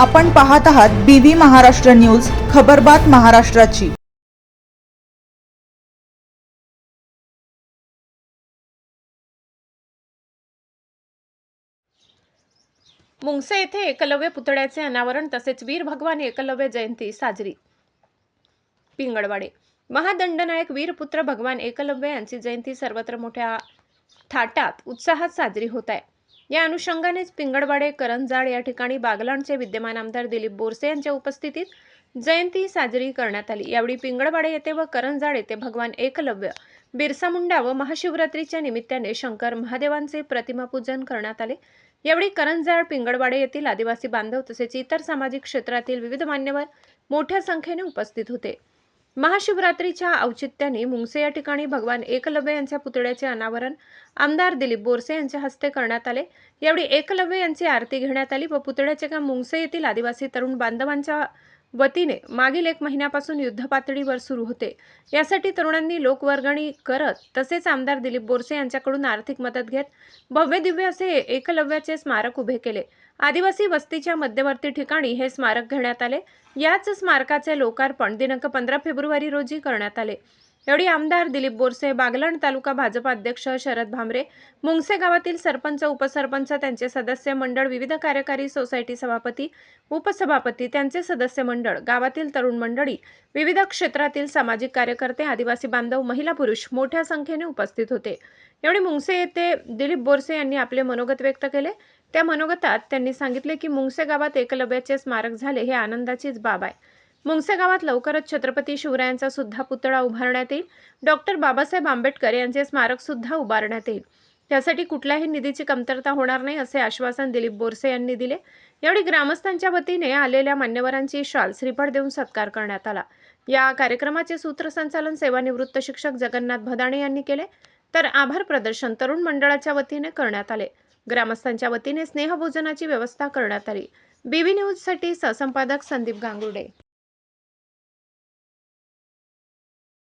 आपण पाहत आहात बीव्ही महाराष्ट्र न्यूज खबरबात महाराष्ट्राची. मुंगसे येथे एकलव्य पुतळ्याचे अनावरण तसेच वीर भगवान एकलव्य जयंती साजरी. पिंगळवाडे. महादंडनायक वीरपुत्र भगवान एकलव्य यांची जयंती सर्वत्र मोठ्या थाटात उत्साहात साजरी होत आहे. या अनुषंगानेच पिंगळवाडे करंजाड या ठिकाणी बागलाणचे विद्यमान आमदार दिलीप बोरसे यांच्या उपस्थितीत जयंती साजरी करण्यात आली. यावेळी पिंगळवाडे येथे व करंजाड येथे भगवान एकलव्य बिरसा मुंडा व महाशिवरात्रीच्या निमित्ताने शंकर महादेवांचे प्रतिमापूजन करण्यात आले. यावेळी करंजाड पिंगळवाडे येथील आदिवासी बांधव तसेच इतर सामाजिक क्षेत्रातील विविध मान्यवर मोठ्या संख्येने उपस्थित होते. महाशिवरात्रीच्या औचित्याने मुंगसे या ठिकाणी भगवान एकलव्य यांच्या पुतळ्याचे अनावरण आमदार दिलीप बोरसे यांच्या हस्ते करण्यात आले. यावेळी एकलव्य यांची आरती घेण्यात आली व पुतळ्याचे काम मुंगसे येथील आदिवासी तरुण बांधवांच्या वतीने मागील एक महिन्यापासून युद्धपातळीवर सुरू होते. यासाठी तरुणांनी लोकवर्गणी करत तसेच आमदार दिलीप बोरसे यांच्याकडून आर्थिक मदत घेत भव्य दिव्य असे एकलव्याचे स्मारक उभे केले. आदिवासी वस्तीच्या मध्यवर्ती ठिकाणी हे स्मारक घेण्यात आले. याच स्मारकाचे लोकार्पण दिनांक पंधरा फेब्रुवारी रोजी करण्यात आले. एवढी आमदार दिलीप बोरसे बागलाण तालुका भाजप अध्यक्ष शरद भामरे मुंगसे गावातील सरपंच उपसरपंच त्यांचे सदस्य मंडळ विविध कार्यकारी सोसायटी सभापती उपसभापती त्यांचे सदस्य मंडळ गावातील तरुण मंडळी विविध क्षेत्रातील सामाजिक कार्यकर्ते आदिवासी बांधव महिला पुरुष मोठ्या संख्येने उपस्थित होते. यावेळी मुंगसे येथे दिलीप बोरसे यांनी आपले मनोगत व्यक्त केले. त्या मनोगतात त्यांनी सांगितले की मुंगसे गावात एकलव्याचे स्मारक झाले हे आनंदाचीच बाब आहे. मुंगसे गावात लवकरच छत्रपती शिवरायांचा सुद्धा पुतळा उभारण्यात येईल. डॉक्टर बाबासाहेब आंबेडकर यांचे स्मारक सुद्धा उभारण्यात येईल. त्यासाठी कुठल्याही निधीची कमतरता होणार नाही असे आश्वासन दिलीप बोरसे यांनी दिले. यावेळी ग्रामस्थांच्या वतीने आलेल्या मान्यवरांची शाल श्रीफळ देऊन सत्कार करण्यात आला. या कार्यक्रमाचे सूत्रसंचालन सेवानिवृत्त शिक्षक जगन्नाथ भदाणे यांनी केले. तर आभार प्रदर्शन तरुण मंडळाच्या वतीने करण्यात आले. ग्रामस्थांच्या वतीने स्नेहभोजनाची व्यवस्था करण्यात आली. बीबी न्यूजसाठी सहसंपादक संदीप गांगुर्डे.